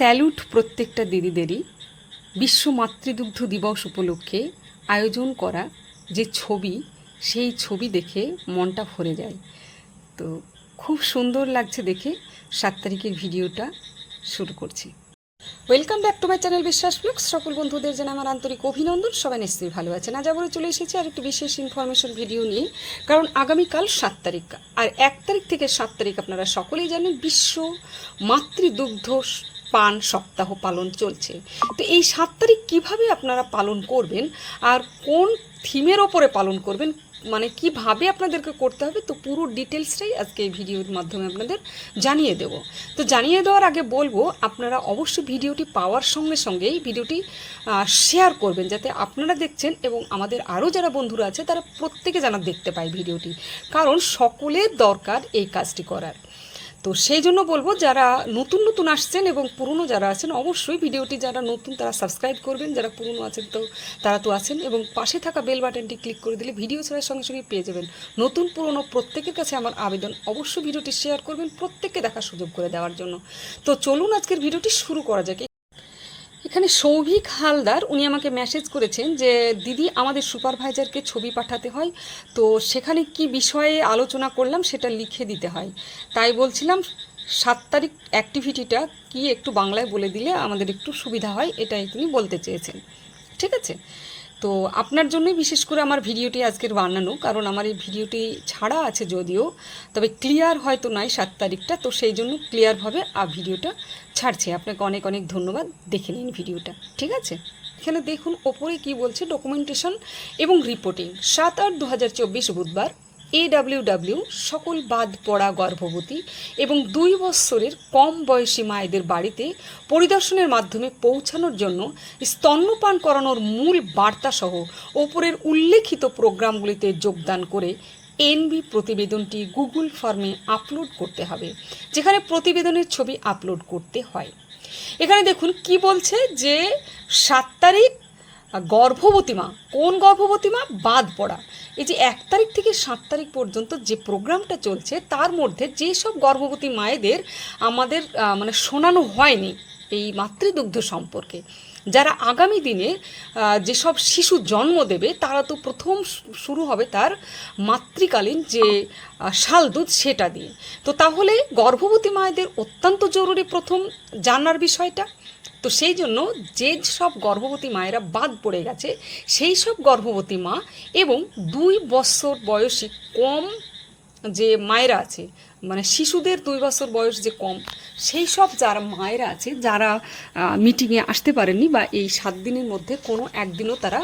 Salute প্রত্যেকটা দিদিদেরই বিশ্ব মাতৃদুগ্ধ দিবস উপলক্ষে আয়োজন করা যে ছবি, সেই ছবি দেখে মনটা ভরে যায়। তো খুব সুন্দর লাগছে দেখে সাত তারিখের ভিডিওটা শুরু করছি। Welcome back to my channel Biswas vlogs সকল বন্ধুদের জানা আমার আন্তরিক অভিনন্দন। সবাই নিশ্চয়ই ভালো আছেন। আজ আবারও চলে এসেছি আর একটি বিশেষ ইনফরমেশন ভিডিও নিয়ে। কারণ আগামীকাল সাত তারিখ। আর এক তারিখ থেকে সাত তারিখ আপনারা সকলেই জানেন বিশ্ব মাতৃদুগ্ধ পান সপ্তাহ পালন চলছে। তো এই সাত তারিখ কীভাবে আপনারা পালন করবেন? আর কোন থিমের ওপরে পালন করবেন? মানে কীভাবে আপনাদেরকে করতে হবে? তো পুরো ডিটেলসটাই আজকে এই ভিডিওর মাধ্যমে আপনাদের জানিয়ে দেব। তো জানিয়ে দেওয়ার আগে বলব, আপনারা অবশ্যই ভিডিওটি পাওয়ার সঙ্গে সঙ্গেই ভিডিওটি শেয়ার করবেন যাতে আপনারা দেখছেন এবং আমাদের আরও যারা বন্ধুরা আছে তারা প্রত্যেকে যেন দেখতে পায় ভিডিওটি। কারণ সকলের দরকার এই কাজটি করার। তো সেই জন্য বলব, যারা নতুন নতুন আসছেন এবং পুরনো যারা আছেন, অবশ্যই ভিডিওটি যারা নতুন তারা সাবস্ক্রাইব করবেন, যারা পুরনো আছেন তো তারা তো আছেন এবং পাশে থাকা বেল বাটনটি ক্লিক করে দিলে ভিডিও ছাড়ার সঙ্গে সঙ্গে পেয়ে যাবেন। নতুন পুরনো প্রত্যেকের কাছে আমার আবেদন, অবশ্যই ভিডিওটি শেয়ার করবেন প্রত্যেককে দেখার সুযোগ করে দেওয়ার জন্য। তো চলুন আজকের ভিডিওটি শুরু করা যাক। এখানে সৌভিক হালদার, উনি আমাকে মেসেজ করেছেন যে, দিদি, আমাদের সুপারভাইজারকে ছবি পাঠাতে হয়, তো সেখানে কি বিষয়ে আলোচনা করলাম সেটা লিখে দিতে হয়। তাই বলছিলাম, সাত তারিখ অ্যাক্টিভিটিটা কি একটু বাংলায় বলে দিলে আমাদের একটু সুবিধা হয়? এটাই তিনি বলতে চেয়েছেন। ঠিক আছে? তো আপনার জন্যই বিশেষ করে আমার ভিডিওটি আজকের বানানো, কারণ আমার এই ভিডিওটি ছাড়া আছে যদিও, তবে ক্লিয়ার হয়তো নাই সাত তারিখটা, তো সেই জন্য ক্লিয়ারভাবে আর ভিডিওটা ছাড়ছে। আপনাকে অনেক অনেক ধন্যবাদ, দেখে নিন ভিডিওটা, ঠিক আছে? এখানে দেখুন, ওপরে কি বলছে ডকুমেন্টেশন এবং রিপোর্টিং সাত আট দু বুধবার এডাব্লিউডাব্লিউ সকল বাদ পড়া গর্ভবতী এবং দুই বৎসরের কম বয়সী মায়েদের বাড়িতে পরিদর্শনের মাধ্যমে পৌঁছানোর জন্য স্তন্যপান করানোর মূল বার্তাসহ ওপরের উল্লেখিত প্রোগ্রামগুলিতে যোগদান করে এনবি প্রতিবেদনটি গুগল ফর্মে আপলোড করতে হবে, যেখানে প্রতিবেদনের ছবি আপলোড করতে হয়। এখানে দেখুন কি বলছে যে সাত তারিখ গর্ভবতী মা, কোন গর্ভবতী মা? বাদ পড়া। এই যে এক তারিখ থেকে সাত তারিখ পর্যন্ত যে প্রোগ্রামটা চলছে, তার মধ্যে যেসব গর্ভবতী মায়েদের আমাদের মানে শোনানো হয়নি এই মাতৃদুগ্ধ সম্পর্কে, যারা আগামী দিনে যেসব শিশু জন্ম দেবে, তারা তো প্রথম শুরু হবে তার মাতৃকালীন যে শাল দুধ সেটা দিয়ে। তো তাহলে গর্ভবতী মায়েদের অত্যন্ত জরুরি প্রথম জানার বিষয়টা? তো সেই জন্য যে সব গর্ভবতী মায়েরা বাদ পড়ে গেছে, সেই সব গর্ভবতী মা এবং দুই বছর বয়সী কম যে মায়েরা আছে মানে শিশুদের দুই বছর বয়স যে কম, সেই সব যারা মায়েরা আছে, যারা মিটিংয়ে আসতে পারেননি বা এই সাত দিনের মধ্যে কোনো একদিনও তারা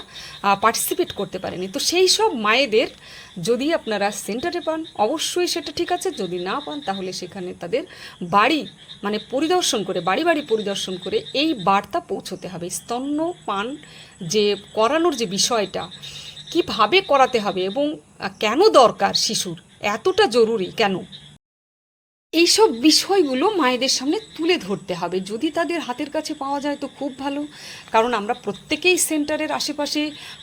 পার্টিসিপেট করতে পারেনি। তো সেই সব মায়েদের যদি আপনারা সেন্টারে পান, অবশ্যই সেটা ঠিক আছে। যদি না পান, তাহলে সেখানে তাদের বাড়ি মানে পরিদর্শন করে বাড়ি বাড়ি পরিদর্শন করে এই বার্তা পৌঁছতে হবে। স্তন্য পান যে করানোর যে বিষয়টা, কীভাবে করাতে হবে এবং কেন দরকার শিশুর? এতটা জরুরি কেন? এইসব বিষয়গুলো মায়েদের সামনে তুলে ধরতে হবে। যদি তাদের হাতের কাছে পাওয়া যায় তো খুব ভালো। কারণ আমরা প্রত্যেকেই সেন্টারের আশেপাশে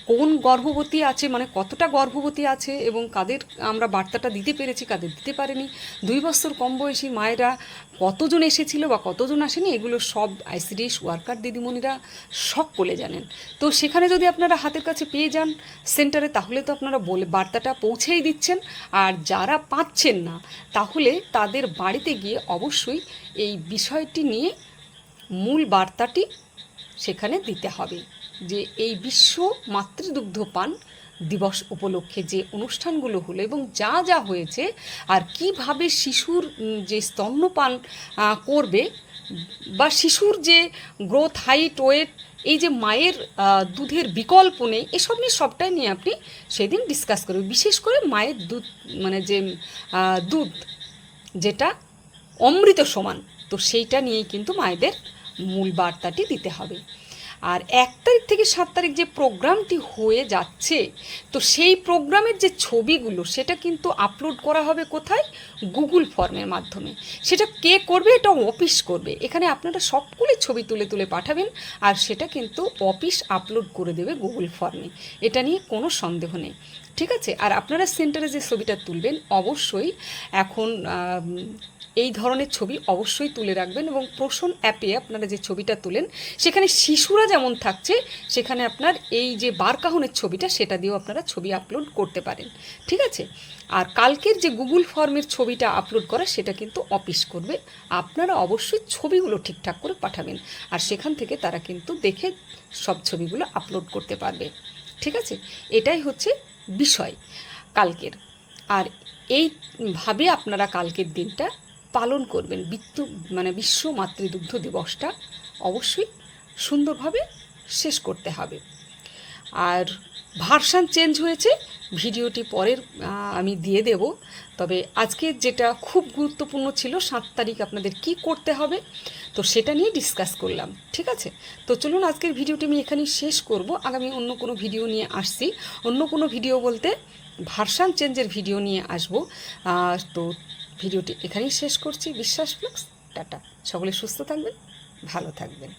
কোন গর্ভবতী আছে মানে কতটা গর্ভবতী আছে এবং কাদের আমরা বার্তাটা দিতে পেরেছি, কাদের দিতে পারেনি। দুই বছর কম বয়সী মায়েরা কতজন এসেছিল বা কতজন আসেনি, এগুলো সব আইসিডিএস ওয়ার্কার দিদিমণিরা সকলে জানেন। তো সেখানে যদি আপনারা হাতের কাছে পেয়ে যান সেন্টারে তাহলে তো আপনারা বলে, বার্তাটা পৌঁছেই দিচ্ছেন। আর যারা পাচ্ছেন না, তাহলে তাদের বাড়িতে গিয়ে অবশ্যই এই বিষয়টি নিয়ে মূল বার্তাটি সেখানে দিতে হবে। যে এই বিশ্ব মাতৃদুগ্ধ পান দিবস উপলক্ষে যে অনুষ্ঠানগুলো হলো এবং যা যা হয়েছে আর কীভাবে শিশুর যে স্তন্যপান করবে বা শিশুর যে গ্রোথ হাইট ওয়েট এই যে মায়ের দুধের বিকল্প নেই, এসব নিয়ে সবটাই নিয়ে আপনি সেদিন ডিসকাস করবেন। বিশেষ করে মায়ের দুধ মানে যে দুধ যেটা অমৃত সমান, তো সেইটা নিয়েই কিন্তু মায়েদের মূল বার্তাটি দিতে হবে। আর এক তারিখ থেকে সাত তারিখ যে প্রোগ্রামটি হয়ে যাচ্ছে, তো সেই প্রোগ্রামের যে ছবিগুলো, সেটা কিন্তু আপলোড করা হবে কোথায়? গুগল ফর্মের মাধ্যমে। সেটা কে করবে? এটা অফিস করবে। এখানে আপনারা সবগুলি ছবি তুলে তুলে পাঠাবেন আর সেটা কিন্তু অফিস আপলোড করে দেবে গুগল ফর্মে এটা নিয়ে কোনো সন্দেহ নেই। ঠিক আছে? আর আপনারা সেন্টারে যে ছবিটা তুলবেন, অবশ্যই এখন এই ধরনের ছবি অবশ্যই তুলে রাখবেন এবং পোষণ অ্যাপে আপনারা যে ছবিটা তুলেন, সেখানে শিশুরা যেমন থাকছে, সেখানে আপনার এই যে বারকাহনের ছবিটা, সেটা দিয়েও আপনারা ছবি আপলোড করতে পারেন। ঠিক আছে? আর কালকের যে গুগল ফর্মের ছবিটা আপলোড করা, সেটা কিন্তু অফিস করবে। আপনারা অবশ্যই ছবিগুলো ঠিকঠাক করে পাঠাবেন। আর সেখান থেকে তারা কিন্তু দেখে সব ছবিগুলো আপলোড করতে পারবে। ঠিক আছে? এটাই হচ্ছে বিষয় কালকের। আর এইভাবে আপনারা কালকের দিনটা পালন করবেন। বিত্ত মানে বিশ্ব মাতৃদুগ্ধ দিবসটা অবশ্যই সুন্দরভাবে শেষ করতে হবে। আর ভার্সান চেঞ্জ হয়েছে, ভিডিওটি পরের আমি দিয়ে দেব। তবে আজকে যেটা খুব গুরুত্বপূর্ণ ছিল, সাত তারিখ আপনাদের কি করতে হবে, তো সেটা নিয়ে ডিসকাস করলাম, ঠিক আছে? তো চলুন আজকের ভিডিওটি আমি এখানেই শেষ করব। আগামী অন্য কোনো ভিডিও নিয়ে আসছি। অন্য কোনো ভিডিও বলতে ভার্সান চেঞ্জের ভিডিও নিয়ে আসব। তো ভিডিওটি এখানেই শেষ করছি। বিশ্বাস ফ্লেক্স, টাটা। সকলে সুস্থ থাকবেন, ভালো থাকবেন।